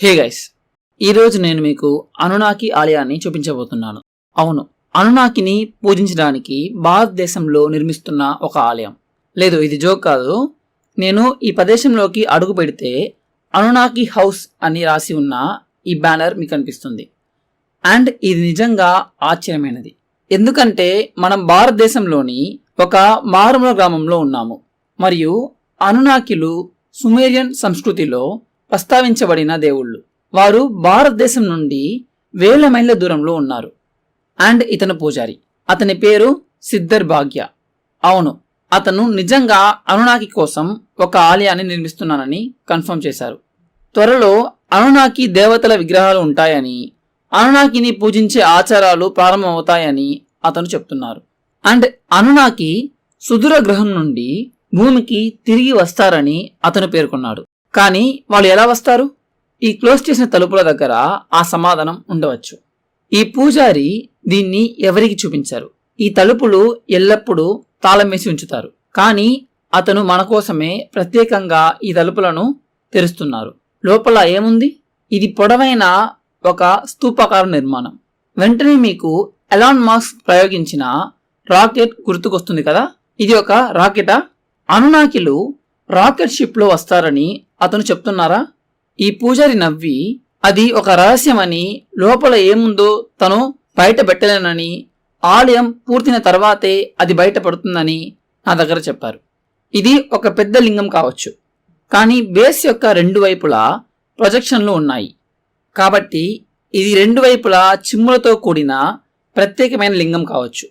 Hey guys ఈరోజు నేను మీకు అనునాకి ఆలయాన్ని చూపించబోతున్నాను. అవును అనునాకిని పూజించడానికి భారతదేశంలో నిర్మిస్తున్న ఒక ఆలయం. లేదు ఇది జోక్ కాదు. నేను ఈ ప్రదేశంలోకి అడుగు పెడితే అనునాకి హౌస్ అని రాసి ఉన్న ఈ బ్యానర్ మీకు కనిపిస్తుంది అండ్ ఇది నిజంగా ఆశ్చర్యమైనది. ఎందుకంటే మనం భారతదేశంలోని ఒక మారుమూల గ్రామంలో ఉన్నాము. మరియు అనునాకిలు సుమేరియన్ సంస్కృతిలో ప్రస్తావించబడిన దేవుళ్ళు. వారు భారతదేశం నుండి వేల మైళ్ళ దూరంలో ఉన్నారు. అండ్ ఇతను పూజారి. అతని పేరు సిద్ధర్ భాగ్య. అవును అతను నిజంగా అరుణాకి కోసం ఒక ఆలయాన్ని నిర్మిస్తున్నానని కన్ఫర్మ్ చేశారు. త్వరలో అరుణాకి దేవతల విగ్రహాలు ఉంటాయని అరుణాకిని పూజించే ఆచారాలు ప్రారంభమవుతాయని అతను చెప్తున్నారు. అండ్ అనునాకి సుదూర గ్రహం నుండి భూమికి తిరిగి వస్తారని అతను పేర్కొన్నాడు. కానీ వాళ్ళు ఎలా వస్తారు? ఈ క్లోజ్ చేసిన తలుపుల దగ్గర ఆ సమాధానం ఉండవచ్చు. ఈ పూజారి దీన్ని ఎవరికి చూపించారు? ఈ తలుపులు ఎల్లప్పుడూ తాళం వేసి ఉంచుతారు. కానీ అతను మన కోసమే ప్రత్యేకంగా ఈ తలుపులను తెరుస్తున్నారు. లోపల ఏముంది? ఇది పొడవైన ఒక స్తూపాకార నిర్మాణం. వెంటనే మీకు ఎలాన్ మాస్క్ ప్రయోగించిన రాకెట్ గుర్తుకొస్తుంది కదా? ఇది ఒక రాకెటా? అనునాకిలు రాకెట్ షిప్లో వస్తారని అతను చెప్తున్నారా? ఈ పూజారి నవ్వి అది ఒక రహస్యమని లోపల ఏముందో తను బయట పెట్టలేనని ఆలయం పూర్తిన తర్వాతే అది బయటపడుతుందని నా దగ్గర చెప్పారు. ఇది ఒక పెద్ద లింగం కావచ్చు. కానీ బేస్ యొక్క రెండు వైపులా ప్రొజెక్షన్లు ఉన్నాయి. కాబట్టి ఇది రెండు వైపులా చిమ్ములతో కూడిన ప్రత్యేకమైన లింగం కావచ్చు.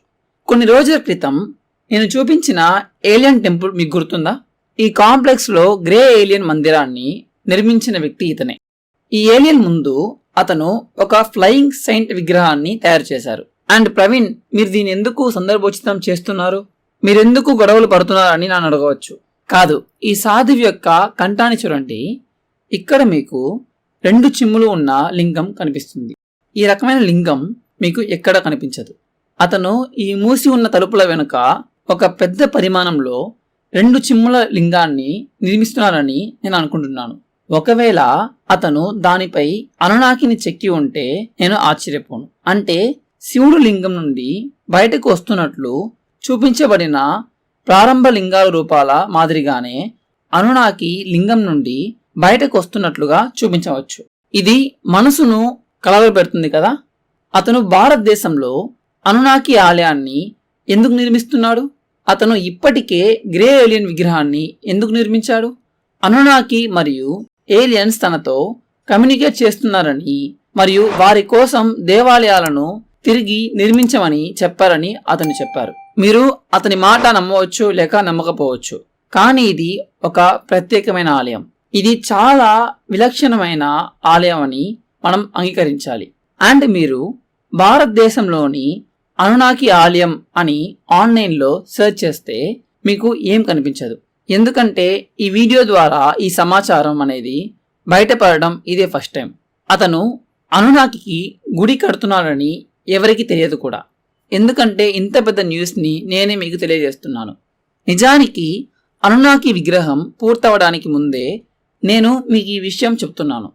కొన్ని రోజుల క్రితం నేను చూపించిన ఏలియన్ టెంపుల్ మీకు గుర్తుందా? ఈ కాంప్లెక్స్లో గ్రే ఏలియన్ మందిరాన్ని నిర్మించిన వ్యక్తి ఇతనే. ఈ ఏలియన్ ముందు అతను ఒక ఫ్లయింగ్ సెయింట్ విగ్రహాన్ని తయారు చేశారు. అండ్ ప్రవీణ్ మీరు దీన్ని ఎందుకు సందర్భోచితం చేస్తున్నారు? మీరెందుకు గొడవలు పడుతున్నారని నన్ను అడగవచ్చు. కాదు ఈ సాధువు యొక్క కంఠాన్ని చూడండి. ఇక్కడ మీకు రెండు చిమ్ములు ఉన్న లింగం కనిపిస్తుంది. ఈ రకమైన లింగం మీకు ఎక్కడ కనిపించదు. అతను ఈ మూసి ఉన్న తలుపుల వెనుక ఒక పెద్ద పరిమాణంలో రెండు చిమ్ముల లింగాన్ని నిర్మిస్తున్నారని నేను అనుకుంటున్నాను. ఒకవేళ అతను దానిపై అనునాకిని చెక్కి ఉంటే నేను ఆశ్చర్యపోను. అంటే శివుడు లింగం నుండి బయటకు వస్తున్నట్లు చూపించబడిన ప్రారంభ లింగాల రూపాల మాదిరిగానే అనునాకి లింగం నుండి బయటకు వస్తున్నట్లుగా చూపించవచ్చు. ఇది మనసును కలవరపెడుతుంది కదా? అతను భారతదేశంలో అనునాకి ఆలయాన్ని ఎందుకు నిర్మిస్తున్నాడు? అతను ఇప్పటికే గ్రే ఏలియన్ విగ్రహాన్ని ఎందుకు నిర్మించాడు? అనునాకి మరియు ఏలియన్స్ తనతో కమ్యూనికేట్ చేస్తున్నారని మరియు వారి కోసం దేవాలయాలను తిరిగి నిర్మించమని చెప్పారని అతను చెప్పారు. మీరు అతని మాట నమ్మవచ్చు లేక నమ్మకపోవచ్చు కానీ ఇది ఒక ప్రత్యేకమైన ఆలయం. ఇది చాలా విలక్షణమైన ఆలయం అని మనం అంగీకరించాలి. అండ్ మీరు భారతదేశంలోని అనునాకి ఆలయం అని ఆన్లైన్లో సెర్చ్ చేస్తే మీకు ఏం కనిపించదు. ఎందుకంటే ఈ వీడియో ద్వారా ఈ సమాచారం అనేది బయటపడడం ఇదే ఫస్ట్ టైం. అతను అనునాకి గుడి కడుతున్నాడని ఎవరికి తెలియదు కూడా. ఎందుకంటే ఇంత పెద్ద న్యూస్ని నేనే మీకు తెలియజేస్తున్నాను. నిజానికి అనునాకి విగ్రహం పూర్తవడానికి ముందే నేను మీకు ఈ విషయం చెప్తున్నాను.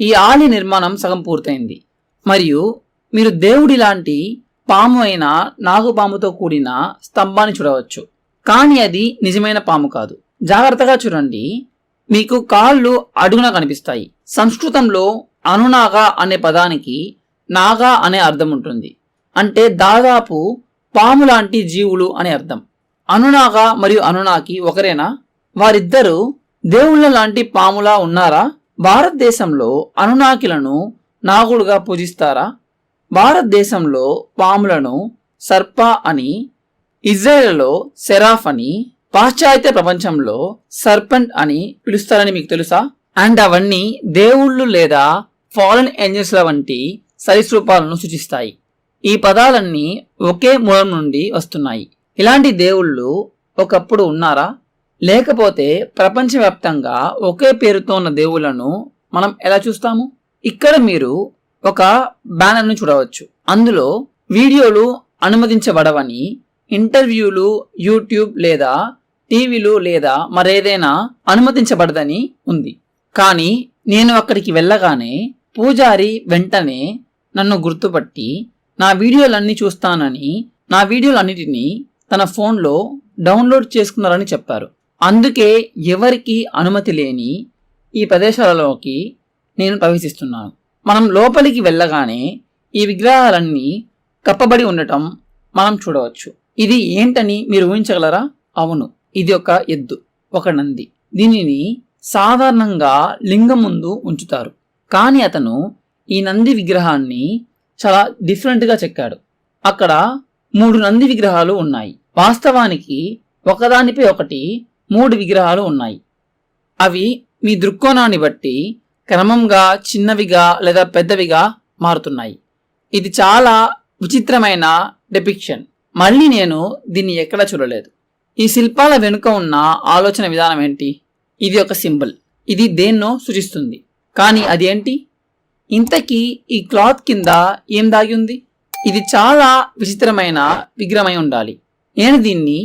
ఈ ఆలయ నిర్మాణం సగం పూర్తయింది. మరియు మీరు దేవుడి లాంటి పాము అయిన నాగుపాముతో కూడిన స్తంభాన్ని చూడవచ్చు. కానీ అది నిజమైన పాము కాదు. జాగ్రత్తగా చూడండి. మీకు కాళ్ళు అడుగున కనిపిస్తాయి. సంస్కృతంలో అనునాగ అనే పదానికి నాగా అనే అర్థం ఉంటుంది. అంటే దాదాపు పాము లాంటి జీవులు అనే అర్థం. అనునాగా మరియు అనునాకి ఒకరేనా? వారిద్దరూ దేవుళ్ళ లాంటి పాములా ఉన్నారా? భారతదేశంలో అనునాకిలను నాగుడుగా పూజిస్తారా? భారతదేశంలో పాములను సర్ప అని ఇజ్రాయెల్లో సెరాఫ్ అని పాశ్చాత్య ప్రపంచంలో సర్పెంట్ అని పిలుస్తారని మీకు తెలుసా? అండ్ అవన్నీ దేవుళ్ళు లేదా ఫారెన్ ఏంజల్స్ల వంటి సరీసృపాలను సూచిస్తాయి. ఈ పదాలన్నీ ఒకే మూలం నుండి వస్తున్నాయి. ఇలాంటి దేవుళ్ళు ఒకప్పుడు ఉన్నారా? లేకపోతే ప్రపంచవ్యాప్తంగా ఒకే పేరుతో ఉన్న దేవుళ్ళను మనం ఎలా చూస్తాము? ఇక్కడ మీరు ఒక బ్యానర్ను చూడవచ్చు. అందులో వీడియోలు అనుమతించబడవని ఇంటర్వ్యూలు యూట్యూబ్ లేదా టీవీలు లేదా మరేదైనా అనుమతించబడదని ఉంది. కానీ నేను అక్కడికి వెళ్ళగానే పూజారి వెంటనే నన్ను గుర్తుపట్టి నా వీడియోలన్నీ చూస్తానని నా వీడియోలన్నిటినీ తన ఫోన్లో డౌన్లోడ్ చేసుకున్నారని చెప్పారు. అందుకే ఎవరికి అనుమతి లేని ఈ ప్రదేశాలలోకి నేను ప్రవేశిస్తున్నాను. మనం లోపలికి వెళ్ళగానే ఈ విగ్రహాలన్నీ కప్పబడి ఉండటం మనం చూడవచ్చు. ఇది ఏంటని మీరు ఊహించగలరా? అవును ఇది ఒక ఎద్దు ఒక నంది. దీనిని సాధారణంగా లింగం ముందు ఉంచుతారు. కానీ అతను ఈ నంది విగ్రహాన్ని చాలా డిఫరెంట్గా చెక్కాడు. అక్కడ మూడు నంది విగ్రహాలు ఉన్నాయి. వాస్తవానికి ఒకదానిపై ఒకటి మూడు విగ్రహాలు ఉన్నాయి. అవి మీ దృక్కోణాన్ని బట్టి క్రమంగా చిన్నవిగా లేదా పెద్దవిగా మారుతున్నాయి. ఇది చాలా విచిత్రమైన డెపిక్షన్ మళ్ళీ నేను దీన్ని ఎక్కడా చూడలేదు. ఈ శిల్పాల వెనుక ఉన్న ఆలోచన విధానం ఏంటి? ఇది ఒక సింబల్. ఇది దేన్నో సూచిస్తుంది కానీ అదేంటి ఇంతకీ ఈ క్లాత్ కింద ఏం దాగి ఉంది? ఇది చాలా విచిత్రమైన విగ్రహమై ఉండాలి. నేను దీన్ని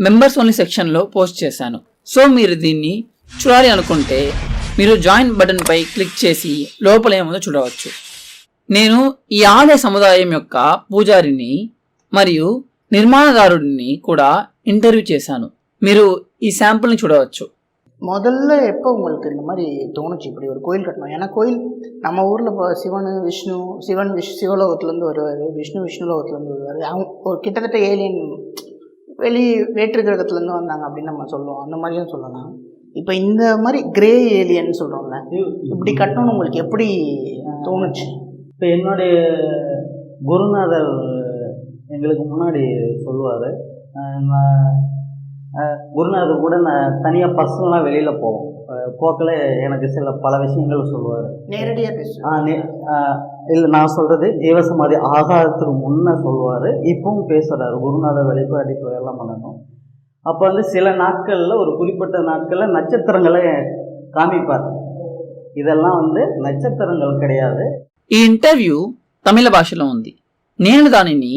మెంబర్స్ ఓన్లీ సెక్షన్లో పోస్ట్ చేశాను. సో మీరు దీన్ని చూడాలి అనుకుంటే మీరు జాయిన్ బటన్ పై క్లిక్ చేసి లోపల ఏముందో చూడవచ్చు నేను ఈ ఆలయ సముదాయం యొక్క పూజారిని మరియు నిర్మాణదారుడిని కూడా ఇంటర్వ్యూ చేశాను మీరు ఈ శాంపుల్ని చూడవచ్చు முதல்ல எப்போ உங்களுக்கு இந்த மாதிரி தோணுச்சு இப்படி ஒரு கோயில் கட்டணும் ஏன்னா கோயில் நம்ம ஊரில் இப்போ சிவன் விஷ்ணு சிவன் விஷ் சிவலோகத்துலேருந்து வருவார் விஷ்ணு விஷ்ணுலோகத்துலேருந்து வருவார் அவங்க ஒரு கிட்டத்தட்ட ஏலியன் வெளி வேற்று கிரகத்துலேருந்து வந்தாங்க அப்படின்னு நம்ம சொல்லுவோம் அந்த மாதிரியும் சொல்லலாம் இப்போ இந்த மாதிரி கிரே ஏலியன் சொல்கிறோம்ல இப்படி கட்டணும்னு உங்களுக்கு எப்படி தோணுச்சு? இப்போ என்னுடைய குருநாதர் எங்களுக்கு முன்னாடி சொல்லுவார். குருநாதர் கூட நான் தனியாக பர்சனலாக வெளியில் போவோம். போக்கில் எனக்கு சில பல விஷயங்கள் சொல்லுவார். நேரடியாக நே இல்லை நான் சொல்கிறது ஜீவசமாதி ஆகாரத்துக்கு முன்னே சொல்லுவார். இப்பவும் பேசுகிறாரு குருநாதர் வெளிப்பாடி எல்லாம் பண்ணணும். அப்போ வந்து சில நாட்களில் ஒரு குறிப்பிட்ட நாட்களில் நட்சத்திரங்களை காமிப்பார் இதெல்லாம் வந்து நட்சத்திரங்கள் கிடையாது ఈ ఇంటర్వ్యూ తమిళ భాషలో ఉంది నేను దానిని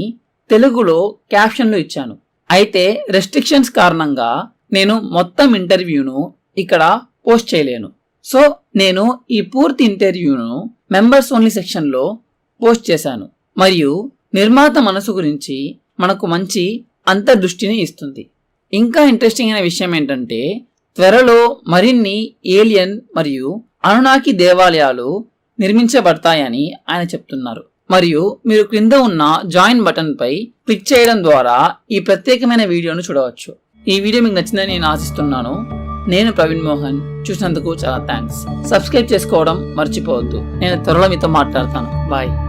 తెలుగులో క్యాప్షన్లో ఇచ్చాను అయితే రెస్ట్రిక్షన్స్ కారణంగా నేను మొత్తం ఇంటర్వ్యూను ఇక్కడ పోస్ట్ చేయలేను సో నేను ఈ పూర్తి ఇంటర్వ్యూను మెంబర్స్ ఓన్లీ సెక్షన్లో పోస్ట్ చేశాను మరియు నిర్మాత మనసు గురించి మనకు మంచి అంతర్దృష్టిని ఇస్తుంది ఇంకా ఇంట్రెస్టింగ్ అయిన విషయం ఏంటంటే త్వరలో మరిన్ని ఏలియన్ మరియు అనునాకి దేవాలయాలు నిర్మించబడతాయని ఆయన చెప్తున్నారు. మరియు మీరు క్రింద ఉన్న జాయిన్ బటన్ పై క్లిక్ చేయడం ద్వారా ఈ ప్రత్యేకమైన వీడియోను చూడవచ్చు. ఈ వీడియో మీకు నచ్చిందని నేను ఆశిస్తున్నాను. నేను ప్రవీణ్ మోహన్. చూసినందుకు చాలా థ్యాంక్స్ సబ్స్క్రైబ్ చేసుకోవడం మర్చిపోవద్దు. నేను త్వరలో మీతో మాట్లాడతాను. బాయ్